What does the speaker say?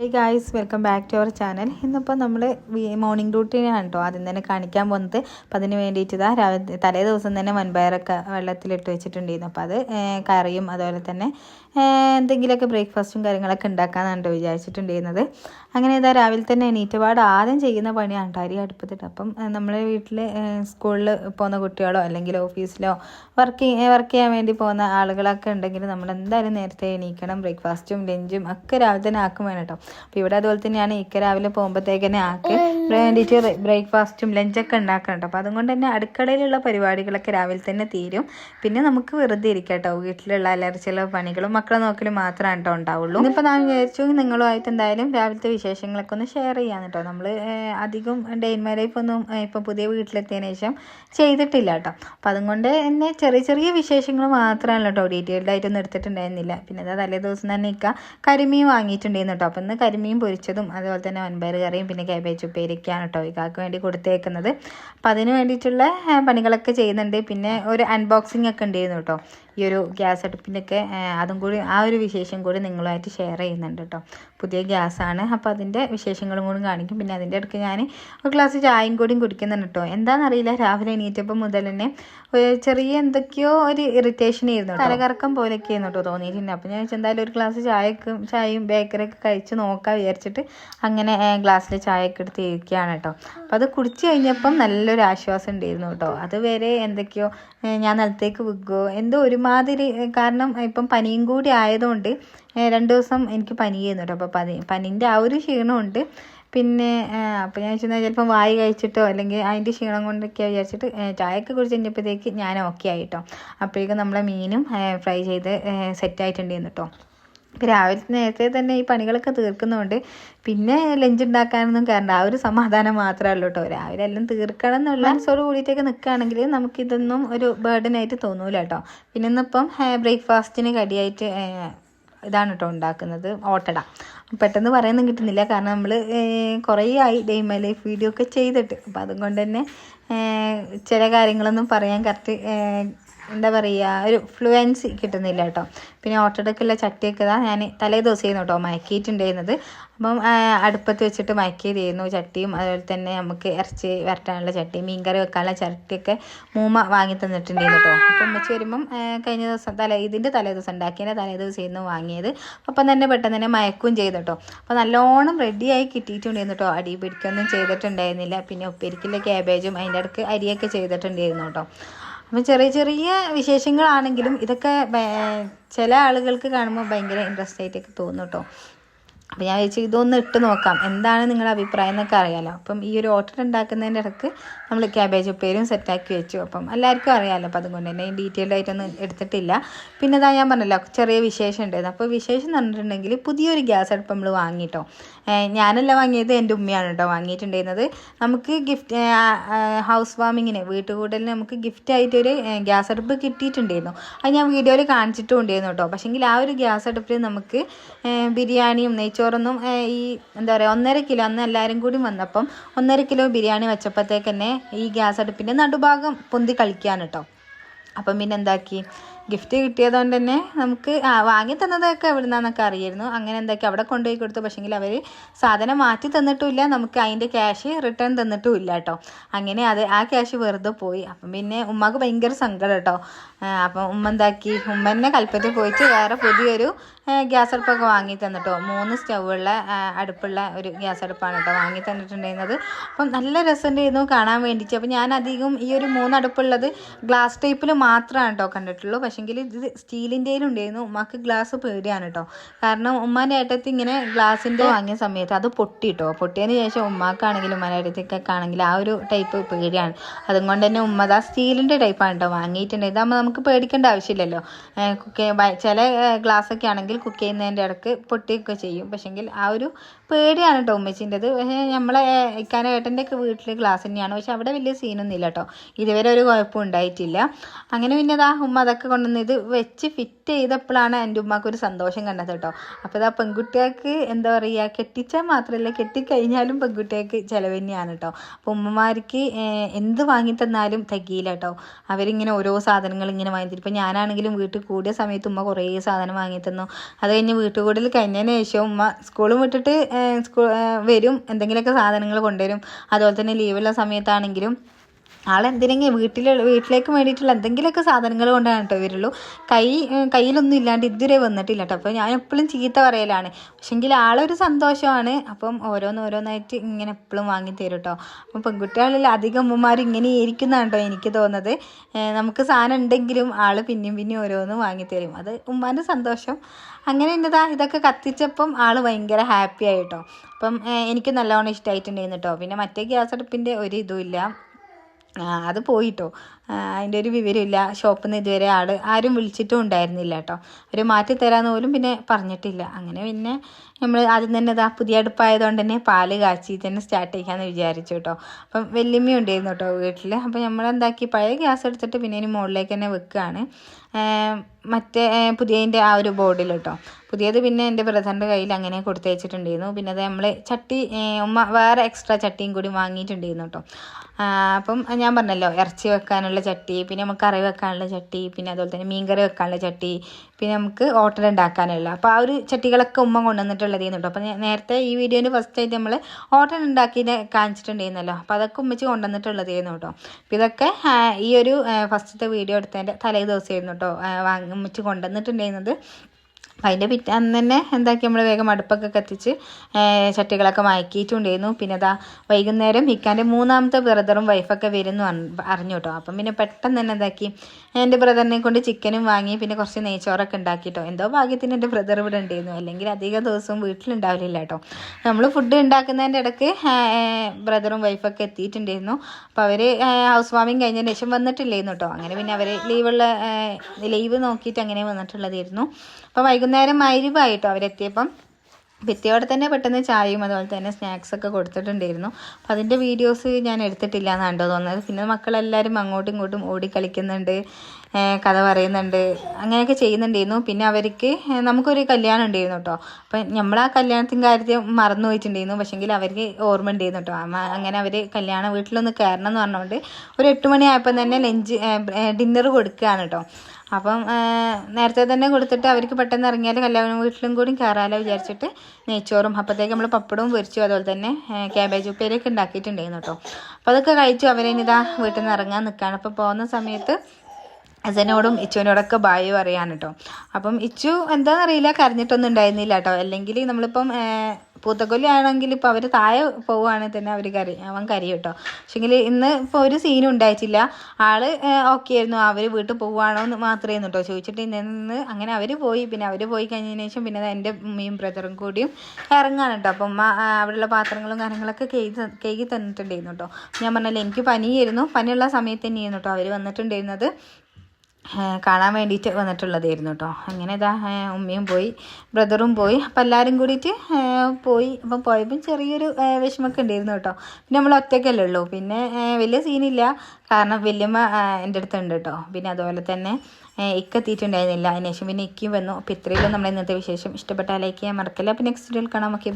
Hey guys welcome back to our channel ഇന്നിപ്പോൾ നമ്മൾ morning റൂട്ടീനാണ് കേട്ടോ ആദ്യം തന്നെ കാണിക്കാൻ പോകുന്നത് അപ്പം അതിന് വേണ്ടിയിട്ട് ഇതാ രാവിലെ തലേ ദിവസം തന്നെ വൻപയറൊക്കെ വെള്ളത്തിലിട്ട് വെച്ചിട്ടുണ്ടായിരുന്നു. അപ്പോൾ അത് കറിയും അതുപോലെ തന്നെ എന്തെങ്കിലുമൊക്കെ ബ്രേക്ക്ഫാസ്റ്റും കാര്യങ്ങളൊക്കെ ഉണ്ടാക്കാനാണ് കേട്ടോ വിചാരിച്ചിട്ടുണ്ടായിരുന്നത്. അങ്ങനെ ഇതാ രാവിലെ തന്നെ എണീറ്റപാട് ആദ്യം ചെയ്യുന്ന പണിയാണ് കേട്ടോ അരി അടുപ്പത്തിട്ട്. അപ്പം നമ്മളെ വീട്ടിൽ സ്കൂളിൽ പോകുന്ന കുട്ടികളോ അല്ലെങ്കിൽ ഓഫീസിലോ വർക്ക് വർക്ക് ചെയ്യാൻ വേണ്ടി പോകുന്ന ആളുകളൊക്കെ ഉണ്ടെങ്കിൽ നമ്മൾ എന്തായാലും നേരത്തെ എണീക്കണം. ബ്രേക്ക്ഫാസ്റ്റും ലഞ്ചും ഒക്കെ രാവിലെ തന്നെ ആക്കും വേണം കേട്ടോ അപ്പോൾ ഇവിടെ അതുപോലെ തന്നെയാണ് ഇക്ക രാവിലെ പോകുമ്പോഴത്തേക്കന്നെ ആക്കി. വേണ്ടിയിട്ട് ബ്രേക്ക്ഫാസ്റ്റും ലഞ്ചൊക്കെ ഉണ്ടാക്കണം കേട്ടോ അപ്പോൾ അതുകൊണ്ട് തന്നെ അടുക്കളയിലുള്ള പരിപാടികളൊക്കെ രാവിലെ തന്നെ തീരും. പിന്നെ നമുക്ക് വെറുതെ ഇരിക്കാം കേട്ടോ വീട്ടിലുള്ള അലർച്ചിയുള്ള പണികളും മക്കളെ നോക്കലും മാത്രമാണ് കേട്ടോ ഉണ്ടാവുള്ളൂ. ഇന്നിപ്പോൾ ഞാൻ വിചാരിച്ചു നിങ്ങളുമായിട്ട് എന്തായാലും രാവിലത്തെ വിശേഷങ്ങളൊക്കെ ഒന്ന് ഷെയർ ചെയ്യാൻ കേട്ടോ നമ്മൾ അധികം ഡേ ഇൻ മൈ ലൈഫ് ഒന്നും ഇപ്പോൾ പുതിയ വീട്ടിലെത്തിയതിന് ശേഷം ചെയ്തിട്ടില്ല കേട്ടോ അപ്പം അതുകൊണ്ട് തന്നെ ചെറിയ ചെറിയ വിശേഷങ്ങൾ മാത്രമല്ല കേട്ടോ ഡീറ്റെയിൽഡ് ആയിട്ടൊന്നും എടുത്തിട്ടുണ്ടായിരുന്നില്ല. പിന്നെ അതാ തലേ ദിവസം തന്നെ ഇക്ക കരിമീൻ വാങ്ങിയിട്ടുണ്ടായിരുന്നു കേട്ടോ അപ്പോൾ ഇന്ന് കരിമീൻ പൊരിച്ചതും അതുപോലെ തന്നെ വൻപയർ കറിയും പിന്നെ കാബേജ് ഉപ്പേരിക്കാണ് കേട്ടോ ഇക്കാക്ക് വേണ്ടി കൊടുത്തേക്കുന്നത്. അപ്പം അതിന് വേണ്ടിയിട്ടുള്ള പണികളൊക്കെ ചെയ്യുന്നുണ്ട്. പിന്നെ ഒരു അൺബോക്സിംഗ് ഒക്കെ ഉണ്ടായിരുന്നു കേട്ടോ ഈ ഒരു ഗ്യാസ് അടുപ്പിന്റെയൊക്കെ അതും കൂടി ആ ഒരു വിശേഷം കൂടി നിങ്ങളുമായിട്ട് ഷെയർ ചെയ്യുന്നുണ്ട് കേട്ടോ പുതിയ ഗ്യാസാണ്. അപ്പോൾ അതിന്റെ വിശേഷങ്ങളും കൂടി കാണിക്കും. പിന്നെ അതിന്റെ ഇടയ്ക്ക് ഞാൻ ഒരു ഗ്ലാസ് ചായയും കൂടിയും കുടിക്കുന്നുണ്ട് കേട്ടോ. എന്താണെന്നറിയില്ല രാവിലെ എണീറ്റപ്പോൾ മുതൽ തന്നെ ചെറിയ എന്തൊക്കെയോ ഒരു ഇറിറ്റേഷൻ ആയിരുന്നു. തലകറക്കം പോലെയൊക്കെ ആയിരുന്നു കേട്ടോ തോന്നിയിട്ടുണ്ട്. അപ്പോൾ ഞാൻ എന്തായാലും ഒരു ഗ്ലാസ് ചായക്കും ചായയും ബേക്കറിയൊക്കെ കഴിച്ച് നോക്കാൻ വിചാരിച്ചിട്ട് അങ്ങനെ ഗ്ലാസ്സിൽ ചായയൊക്കെ എടുത്ത് ഇരിക്കുകയാണ് കേട്ടോ. അപ്പോൾ അത് കുടിച്ച് കഴിഞ്ഞപ്പം നല്ലൊരു ആശ്വാസം ഉണ്ടായിരുന്നു കേട്ടോ. അതുവരെ എന്തൊക്കെയോ ഞാൻ നിലത്തേക്ക് വിൽക്കുമോ എന്തോ ഒരുമാതിരി കാരണം ഇപ്പം പനിയും കൂടി ആയതുകൊണ്ട് രണ്ട് ദിവസം എനിക്ക് പനിയായിരുന്നു കേട്ടോ അപ്പോൾ പനി പനിന്റെ ആ ഒരു ക്ഷീണമുണ്ട്. പിന്നെ അപ്പോൾ ഞാൻ വെച്ചാൽ ചിലപ്പം വായി കഴിച്ചിട്ടോ അല്ലെങ്കിൽ അതിന്റെ ക്ഷീണം കൊണ്ടൊക്കെ വിചാരിച്ചിട്ട് ചായയൊക്കെ കുടിച്ച് കഴിഞ്ഞപ്പോഴത്തേക്ക് ഞാൻ ഓക്കെ ആയിട്ടോ. അപ്പോഴേക്കും നമ്മളെ മീനും ഫ്രൈ ചെയ്ത് സെറ്റ് ആയിട്ടുണ്ടായിരുന്നു കേട്ടോ ഇപ്പം രാവിലെ നേരത്തെ തന്നെ ഈ പണികളൊക്കെ തീർക്കുന്നതുകൊണ്ട് പിന്നെ ലഞ്ച് ഉണ്ടാക്കാനൊന്നും കാരണം ആ ഒരു സമാധാനം മാത്രമേ ഉള്ളൂ കേട്ടോ രാവിലെ എല്ലാം തീർക്കണം എന്നുള്ള മനസ്സോട് കൂടിയിട്ടൊക്കെ നിൽക്കുകയാണെങ്കിൽ നമുക്കിതൊന്നും ഒരു ബേർഡനായിട്ട് തോന്നൂല കേട്ടോ പിന്നെ ഇന്നിപ്പം ബ്രേക്ക്ഫാസ്റ്റിന് കടിയായിട്ട് ഇതാണ് കേട്ടോ ഉണ്ടാക്കുന്നത്. ഓട്ടട. പെട്ടെന്ന് പറയാനൊന്നും കിട്ടുന്നില്ല. കാരണം നമ്മൾ കുറേ ആയി ഡേ മൈ ലൈഫ് വീഡിയോ ഒക്കെ ചെയ്തിട്ട്. അപ്പം അതുകൊണ്ട് തന്നെ ചില കാര്യങ്ങളൊന്നും പറയാൻ കറക്റ്റ് എന്താ പറയുക ഒരു ഫ്ലുവൻസി കിട്ടുന്നില്ല കേട്ടോ. പിന്നെ ഓട്ടടക്കുള്ള ചട്ടിയൊക്കെ ഇതാ ഞാൻ തലേ ദിവസം ചെയ്യുന്നു കേട്ടോ മയക്കിയിട്ടുണ്ടായിരുന്നത് അപ്പം അടുപ്പത്ത് വെച്ചിട്ട് മയക്കിയതായിരുന്നു ചട്ടിയും അതുപോലെ തന്നെ നമുക്ക് ഇറച്ചി വരട്ടാനുള്ള ചട്ടി മീൻകറി വെക്കാനുള്ള ചട്ടിയൊക്കെ മൂമ്മ വാങ്ങി തന്നിട്ടുണ്ടായിരുന്നു കേട്ടോ. അപ്പം ഉമ്മച്ച് വരുമ്പം കഴിഞ്ഞ ദിവസം തലേ ഇതിന്റെ തലേ ദിവസം ഉണ്ടാക്കിയതിന്റെ തലേ ദിവസം ദിവസമായിരുന്നു വാങ്ങിയത്. അപ്പം തന്നെ പെട്ടെന്ന് തന്നെ മയക്കും ചെയ്തു കേട്ടോ. അപ്പോൾ നല്ലോണം റെഡിയായി കിട്ടിയിട്ടുണ്ടായിരുന്നു കേട്ടോ. അടി പിടിക്കൊന്നും ചെയ്തിട്ടുണ്ടായിരുന്നില്ല. പിന്നെ ഉപ്പേരിക്കുള്ള ക്യാബേജും അതിന്റെ ഇടയ്ക്ക് അരിയൊക്കെ ചെയ്തിട്ടുണ്ടായിരുന്നു കേട്ടോ. അപ്പം ചെറിയ ചെറിയ വിശേഷങ്ങളാണെങ്കിലും ഇതൊക്കെ ചില ആളുകൾക്ക് കാണുമ്പോൾ ഭയങ്കര ഇൻട്രസ്റ്റ് ആയിട്ടൊക്കെ തോന്നും കേട്ടോ. അപ്പോൾ ഞാൻ വിചാരിച്ചു ഇതൊന്ന് ഇട്ട് നോക്കാം. എന്താണ് നിങ്ങളുടെ അഭിപ്രായം എന്നൊക്കെ അറിയാലോ. അപ്പം ഈ ഒരു ഓട്ടർ ഉണ്ടാക്കുന്നതിന്റെ ഇടയ്ക്ക് നമ്മൾ ക്യാബേജ് ഉപ്പേരും സെറ്റാക്കി വെച്ചു. അപ്പം എല്ലാവർക്കും അറിയാമല്ലോ അപ്പം അതുകൊണ്ട് തന്നെ ഡീറ്റെയിൽഡ് ആയിട്ടൊന്നും എടുത്തിട്ടില്ല. പിന്നെ ഇതാ ഞാൻ പറഞ്ഞല്ലോ ചെറിയ വിശേഷം ഉണ്ടായിരുന്നു അപ്പോൾ വിശേഷം എന്ന് പറഞ്ഞിട്ടുണ്ടെങ്കിൽ പുതിയൊരു ഗ്യാസ് അടുപ്പ് നമ്മൾ വാങ്ങിട്ടോ. ഏഹ് ഞാനല്ല വാങ്ങിയത് എന്റെ ഉമ്മയാണ് കേട്ടോ വാങ്ങിയിട്ടുണ്ടായിരുന്നത്. നമുക്ക് ഗിഫ്റ്റ് ഹൗസ് വാമിങ്ങിന് വീട്ടുകൂടലിന് നമുക്ക് ഗിഫ്റ്റ് ആയിട്ടൊരു ഗ്യാസ് അടുപ്പ് കിട്ടിയിട്ടുണ്ടായിരുന്നു. അത് ഞാൻ വീഡിയോയിൽ കാണിച്ചിട്ടും ഉണ്ടായിരുന്നു കേട്ടോ. പക്ഷേങ്കിൽ ആ ഒരു ഗ്യാസ് അടുപ്പിൽ നമുക്ക് ബിരിയാണിയും ബിരിയാണിയും നെയ്ച്ചോറൊന്നും ഈ എന്താ പറയുക ഒന്നര കിലോ അന്ന് എല്ലാവരും കൂടി വന്നപ്പം ഒന്നര കിലോ ബിരിയാണി വെച്ചപ്പോഴത്തേക്ക് തന്നെ ഈ ഗ്യാസ് അടുപ്പിന്റെ നടുഭാഗം പൊന്തി കളിക്കാൻ കേട്ടോ അപ്പം പിന്നെ എന്താക്കി? ഗിഫ്റ്റ് കിട്ടിയതുകൊണ്ട് തന്നെ നമുക്ക് വാങ്ങി തന്നതൊക്കെ എവിടുന്നാന്നൊക്കെ അറിയായിരുന്നു. അങ്ങനെ എന്താക്കി? അവിടെ കൊണ്ടുപോയി കൊടുത്തു. പക്ഷേങ്കിൽ അവർ സാധനം മാറ്റി തന്നിട്ടുമില്ല. നമുക്ക് അതിന്റെ ക്യാഷ് റിട്ടേൺ തന്നിട്ടും ഇല്ല കേട്ടോ അങ്ങനെ അത് ആ ക്യാഷ് വെറുതെ പോയി. അപ്പം പിന്നെ ഉമ്മക്ക് ഭയങ്കര സങ്കടം കേട്ടോ അപ്പം ഉമ്മ എന്താക്കി? ഉമ്മ തന്നെ കൽപ്പറ്റ പോയിട്ട് വേറെ പുതിയൊരു ഗ്യാസ് അടുപ്പൊക്കെ വാങ്ങി തന്നിട്ടോ? മൂന്ന് സ്റ്റൗള്ള അടുപ്പുള്ള ഒരു ഗ്യാസ് അടുപ്പാണ് കേട്ടോ വാങ്ങി തന്നിട്ടുണ്ടായിരുന്നത്. അപ്പം നല്ല രസമുണ്ടായിരുന്നു കാണാൻ വേണ്ടിയിട്ട്. അപ്പം ഞാൻ അധികം ഈ ഒരു മൂന്ന് അടുപ്പുള്ളത് ഗ്ലാസ് ടൈപ്പിൽ മാത്രമാണ് കേട്ടോ കണ്ടിട്ടുള്ളൂ. പക്ഷേങ്കിൽ ഇത് സ്റ്റീലിന്റെയിലും ഉണ്ടായിരുന്നു. ഉമ്മക്ക് ഗ്ലാസ് പേടിയാണ് കേട്ടോ. കാരണം ഉമ്മാന്റെ ഏട്ടത്തി ഇങ്ങനെ ഗ്ലാസിന്റെ വാങ്ങിയ സമയത്ത് അത് പൊട്ടി കേട്ടോ. പൊട്ടിയതിന് ശേഷം ഉമ്മാക്കാണെങ്കിലും ഉമ്മാന്റെ ഏട്ടത്തിക്കൊക്കെ ആണെങ്കിലും ആ ഒരു ടൈപ്പ് പേടിയാണ്. അതുകൊണ്ട് തന്നെ ഉമ്മ ആ സ്റ്റീലിന്റെ ടൈപ്പാണ് കേട്ടോ വാങ്ങിയിട്ടുണ്ടായിരുന്നത്. അതാകുമ്പോൾ നമുക്ക് പേടിക്കേണ്ട ആവശ്യമില്ലല്ലോ. ചില ചില ഗ്ലാസ്സൊക്കെ ആണെങ്കിൽ കുക്ക് ചെയ്യുന്നതിന്റെ ഇടയ്ക്ക് പൊട്ടിയൊക്കെ ചെയ്യും. പക്ഷെങ്കിൽ ആ ഒരു പേടിയാണ് കേട്ടോ ഉമ്മച്ചിന്റെത് പക്ഷേ നമ്മളെ ഇക്കാന്റെ ഏട്ടന്റെയൊക്കെ വീട്ടിൽ ഗ്ലാസ് തന്നെയാണ്. പക്ഷെ അവിടെ വലിയ സീനൊന്നും ഇല്ല കേട്ടോ ഇതുവരെ ഒരു കുഴപ്പം ഉണ്ടായിട്ടില്ല. അങ്ങനെ പിന്നെ ഇതാ ഉമ്മ അതൊക്കെ കൊണ്ടുവന്ന് ഇത് വെച്ച് ഫിറ്റ് ചെയ്തപ്പോഴാണ് എന്റെ ഉമ്മക്ക് ഒരു സന്തോഷം കണ്ടത് കേട്ടോ. അപ്പോൾ ഇതാ പെൺകുട്ടികൾക്ക് എന്താ പറയുക കെട്ടിച്ചാൽ മാത്രമല്ല കെട്ടിക്കഴിഞ്ഞാലും പെൺകുട്ടികൾക്ക് ചിലവ് തന്നെയാണ് കേട്ടോ. അപ്പോൾ ഉമ്മമാർക്ക് എന്ത് വാങ്ങി തന്നാലും തികയില്ല കേട്ടോ. അവരിങ്ങനെ ഓരോ സാധനങ്ങൾ ഇങ്ങനെ വാങ്ങി തരും. ഇപ്പോൾ ഞാനാണെങ്കിലും വീട്ടിൽ കൂടിയ സമയത്ത് ഉമ്മ കുറേ സാധനം വാങ്ങി തന്നു. അത് കഴിഞ്ഞ് വീട്ടുകൂടൽ കഴിഞ്ഞതിന് ശേഷം ഉമ്മ സ്കൂളും വിട്ടിട്ട് സ്കൂൾ വരും. എന്തെങ്കിലുമൊക്കെ സാധനങ്ങൾ കൊണ്ടുവരും. അതുപോലെ തന്നെ ലീവുള്ള സമയത്താണെങ്കിലും ആളെന്തിനെങ്കിലും വീട്ടിൽ വീട്ടിലേക്ക് വേണ്ടിയിട്ടുള്ള എന്തെങ്കിലുമൊക്കെ സാധനങ്ങൾ കൊണ്ടാണ് കേട്ടോ വരുള്ളൂ കൈ കയ്യിലൊന്നും ഇല്ലാണ്ട് ഇതുവരെ വന്നിട്ടില്ല കേട്ടോ അപ്പോൾ ഞാൻ എപ്പോഴും ചീത്ത പറയലാണ്. പക്ഷെങ്കിൽ ആളൊരു സന്തോഷമാണ്. അപ്പം ഓരോന്നോരോന്നായിട്ട് ഇങ്ങനെ എപ്പോഴും വാങ്ങി തരും കേട്ടോ. അപ്പം പെൺകുട്ടികളിൽ അധികം അമ്മമാർ ഇങ്ങനെ ഇരിക്കുന്നതാണ് കേട്ടോ എനിക്ക് തോന്നുന്നത്. നമുക്ക് സാധനം ഉണ്ടെങ്കിലും ആൾ പിന്നെയും പിന്നെയും ഓരോന്ന് വാങ്ങി തരും. അത് ഉമ്മാന്റെ സന്തോഷം. അങ്ങനെ എന്നതാ ഇതൊക്കെ കത്തിച്ചപ്പം ആൾ ഭയങ്കര ഹാപ്പി ആയിട്ടോ അപ്പം എനിക്ക് നല്ലോണം ഇഷ്ടമായിട്ടുണ്ടായിരുന്നു കേട്ടോ. പിന്നെ മറ്റേ ഗ്യാസ് അടുപ്പിന്റെ ഒരു ഇതുമില്ല അത് പോയിട്ടോ. അതിന്റെ ഒരു വിവരമില്ല. ഷോപ്പിൽ നിന്ന് ഇതുവരെ ആൾ ആരും വിളിച്ചിട്ടും ഉണ്ടായിരുന്നില്ല കേട്ടോ. അവർ മാറ്റി തരാമെന്ന് പോലും പിന്നെ പറഞ്ഞിട്ടില്ല. അങ്ങനെ പിന്നെ നമ്മൾ ആദ്യം തന്നെ ഇതാ പുതിയ അടുപ്പായതുകൊണ്ട് തന്നെ പാൽ കാച്ചി തന്നെ സ്റ്റാർട്ട് ചെയ്യാമെന്ന് വിചാരിച്ചു കേട്ടോ. അപ്പം വല്യമ്മ ഉണ്ടായിരുന്നു കേട്ടോ വീട്ടിൽ അപ്പം നമ്മൾ എന്താക്കി പഴയ ഗ്യാസ് എടുത്തിട്ട് പിന്നെ ഇനി മുകളിലേക്ക് തന്നെ വെക്കുകയാണ് മറ്റേ പുതിയതിന്റെ ആ ഒരു ബോർഡിൽ കേട്ടോ പുതിയത് പിന്നെ എന്റെ ബ്രദറിന്റെ കയ്യിൽ അങ്ങനെ കൊടുത്തയച്ചിട്ടുണ്ടായിരുന്നു. പിന്നെ അത് നമ്മൾ ചട്ടി ഉമ്മ വേറെ എക്സ്ട്രാ ചട്ടിയും കൂടി വാങ്ങിയിട്ടുണ്ടായിരുന്നു കേട്ടോ അപ്പം ഞാൻ പറഞ്ഞല്ലോ ഇറച്ചി വെക്കാനുള്ള ചട്ടി പിന്നെ നമുക്ക് കറി വെക്കാനുള്ള ചട്ടി പിന്നെ അതുപോലെ തന്നെ മീൻകറി വെക്കാനുള്ള ചട്ടി പിന്നെ നമുക്ക് ഓട്ടൽ ഉണ്ടാക്കാനുള്ള. അപ്പോൾ ആ ഒരു ചട്ടികളൊക്കെ ഉമ്മ കൊണ്ടുവന്നിട്ടുള്ളതായിരുന്നു കേട്ടോ അപ്പോൾ നേരത്തെ ഈ വീഡിയോന്റെ ഫസ്റ്റ് ആയിട്ട് നമ്മൾ ഓട്ടൽ ഉണ്ടാക്കി കാണിച്ചിട്ടുണ്ടായിരുന്നല്ലോ. അപ്പോൾ അതൊക്കെ ഉമ്മച്ച് കൊണ്ടുവന്നിട്ടുള്ളതായിരുന്നു കേട്ടോ അപ്പോൾ ഇതൊക്കെ ഈ ഒരു ഫസ്റ്റത്തെ വീഡിയോ എടുത്തതിന്റെ തലേ ദിവസമായിരുന്നു കേട്ടോ വാങ്ങിച്ച് കൊണ്ടുവന്നിട്ടുണ്ടായിരുന്നത്. അതിന്റെ പിറ്റേ അന്ന് തന്നെ എന്താക്കി നമ്മൾ വേഗം അടുപ്പൊക്കെ കത്തിച്ച് ചട്ടികളൊക്കെ മയക്കിയിട്ടുണ്ടായിരുന്നു. പിന്നെ അതാ വൈകുന്നേരം ഇക്കാന്റെ മൂന്നാമത്തെ ബ്രദറും വൈഫൊക്കെ വരുന്നു അറിഞ്ഞു കേട്ടോ അപ്പം പിന്നെ പെട്ടെന്ന് തന്നെ എന്താക്കി എന്റെ ബ്രദറിനെ കൊണ്ട് ചിക്കനും വാങ്ങി പിന്നെ കുറച്ച് നെയ്ച്ചോറൊക്കെ ഉണ്ടാക്കി കേട്ടോ എന്തോ ഭാഗ്യത്തിന് എന്റെ ബ്രദർ ഇവിടെ ഉണ്ടായിരുന്നു. അല്ലെങ്കിൽ അധികം ദിവസവും വീട്ടിലുണ്ടാവില്ല കേട്ടോ. നമ്മൾ ഫുഡ് ഉണ്ടാക്കുന്നതിന്റെ ഇടയ്ക്ക് ബ്രദറും വൈഫൊക്കെ എത്തിയിട്ടുണ്ടായിരുന്നു. അപ്പോൾ അവർ ഹൗസ് വാമിങ് കഴിഞ്ഞതിന് ശേഷം വന്നിട്ടില്ലായിരുന്നു കേട്ടോ. അങ്ങനെ പിന്നെ അവർ ലീവുള്ള ലീവ് നോക്കിയിട്ട് അങ്ങനെ വന്നിട്ടുള്ളതായിരുന്നു. അപ്പോൾ വൈകുന്നേരം മൈരിവായിട്ടോ അവരെത്തിയപ്പം. ഭിത്തിയോടെ തന്നെ പെട്ടെന്ന് ചായയും അതുപോലെ തന്നെ സ്നാക്സ് ഒക്കെ കൊടുത്തിട്ടുണ്ടായിരുന്നു. അപ്പോൾ അതിന്റെ വീഡിയോസ് ഞാൻ എടുത്തിട്ടില്ല എന്നാണ് കേട്ടോ തോന്നുന്നത്. പിന്നെ മക്കളെല്ലാവരും അങ്ങോട്ടും ഇങ്ങോട്ടും ഓടി കളിക്കുന്നുണ്ട് കഥ പറയുന്നുണ്ട് അങ്ങനെയൊക്കെ ചെയ്യുന്നുണ്ടായിരുന്നു. പിന്നെ അവർക്ക് നമുക്കൊരു കല്യാണം ഉണ്ടായിരുന്നു കേട്ടോ. അപ്പം നമ്മൾ ആ കല്യാണത്തിന്റെ കാര്യത്തിൽ മറന്നു പോയിട്ടുണ്ടായിരുന്നു. പക്ഷെങ്കിൽ അവർക്ക് ഓർമ്മ ഉണ്ടായിരുന്നു കേട്ടോ. അങ്ങനെ അവർ കല്യാണ വീട്ടിലൊന്ന് കയറണം എന്ന് പറഞ്ഞുകൊണ്ട് ഒരു എട്ട് മണിയായപ്പം തന്നെ ലഞ്ച് ഡിന്നർ കൊടുക്കുകയാണ് കേട്ടോ. അപ്പം നേരത്തെ തന്നെ കൊടുത്തിട്ട് അവർക്ക് പെട്ടെന്ന് ഇറങ്ങിയാൽ കല്യാണ വീട്ടിലും കൂടി കയറാമല്ലോ വിചാരിച്ചിട്ട് നെയ്ച്ചോറും അപ്പോഴത്തേക്ക് നമ്മൾ പപ്പടവും പൊരിച്ചു അതുപോലെ തന്നെ ക്യാബേജ് ഉപ്പേരിയൊക്കെ ഉണ്ടാക്കിയിട്ടുണ്ടായിരുന്നു കേട്ടോ. അപ്പോൾ അതൊക്കെ കഴിച്ചു. അവരനിതാ വീട്ടിൽ നിന്ന് ഇറങ്ങാൻ നിൽക്കുകയാണ്. അപ്പോൾ പോകുന്ന സമയത്ത് അച്ഛനോടും ഇച്ചുവിനോടൊക്കെ ബായ് പറയാൻ കേട്ടോ. അപ്പം ഇച്ചു എന്താണെന്നറിയില്ല കരഞ്ഞിട്ടൊന്നും ഉണ്ടായിരുന്നില്ല കേട്ടോ. അല്ലെങ്കിൽ നമ്മളിപ്പം പൂത്തക്കൊല്ലി ആണെങ്കിൽ ഇപ്പോൾ അവർ താഴെ പോവുകയാണെങ്കിൽ തന്നെ അവർ കരി അവൻ കരയും കേട്ടോ. പക്ഷേങ്കിൽ ഇന്ന് ഇപ്പോൾ ഒരു സീനും ഉണ്ടായിട്ടില്ല. ആൾ ഓക്കെ ആയിരുന്നു. അവർ വീട്ടിൽ പോവുകയാണോ എന്ന് മാത്രമേ കേട്ടോ. ചോദിച്ചിട്ട് നിന്ന് അങ്ങനെ അവർ പോയി. പിന്നെ അവർ പോയി കഴിഞ്ഞതിന് ശേഷം പിന്നെ എന്റെ ഉമ്മയും ബ്രദറും കൂടിയും ഇറങ്ങാണ് കേട്ടോ. അപ്പം അവിടെയുള്ള പാത്രങ്ങളും കാര്യങ്ങളൊക്കെ കേക്ക് കേക്ക് തന്നിട്ടുണ്ടായിരുന്നു കേട്ടോ. ഞാൻ പറഞ്ഞല്ലോ എനിക്ക് പനിയായിരുന്നു. പനിയുള്ള സമയത്ത് തന്നെയായിരുന്നു കേട്ടോ അവർ വന്നിട്ടുണ്ടായിരുന്നത്. കാണാൻ വേണ്ടിയിട്ട് വന്നിട്ടുള്ളതായിരുന്നു കേട്ടോ അങ്ങനെ ഇതാ ഉമ്മയും പോയി ബ്രദറും പോയി അപ്പം എല്ലാവരും കൂടിയിട്ട് പോയി. അപ്പം പോയപ്പം ചെറിയൊരു വിഷമമൊക്കെ ഉണ്ടായിരുന്നു കേട്ടോ പിന്നെ നമ്മൾ ഒറ്റയ്ക്കല്ലേ ഉള്ളൂ. പിന്നെ വലിയ സീനില്ല കാരണം വലിയമ്മ എന്റെ അടുത്തുണ്ട് കേട്ടോ പിന്നെ അതുപോലെ തന്നെ ഇക്ക എത്തിയിട്ടുണ്ടായിരുന്നില്ല. അതിനുശേഷം പിന്നെ ഇക്കയും വന്നു. അപ്പോൾ ഇത്രയും നമ്മുടെ ഇന്നത്തെ വിശേഷം. ഇഷ്ടപ്പെട്ടാൽ ലൈക്ക് ചെയ്യാൻ മറക്കില്ല. അപ്പോൾ നെക്സ്റ്റ് വീഡിയോയിൽ കാണാം. ഓക്കെ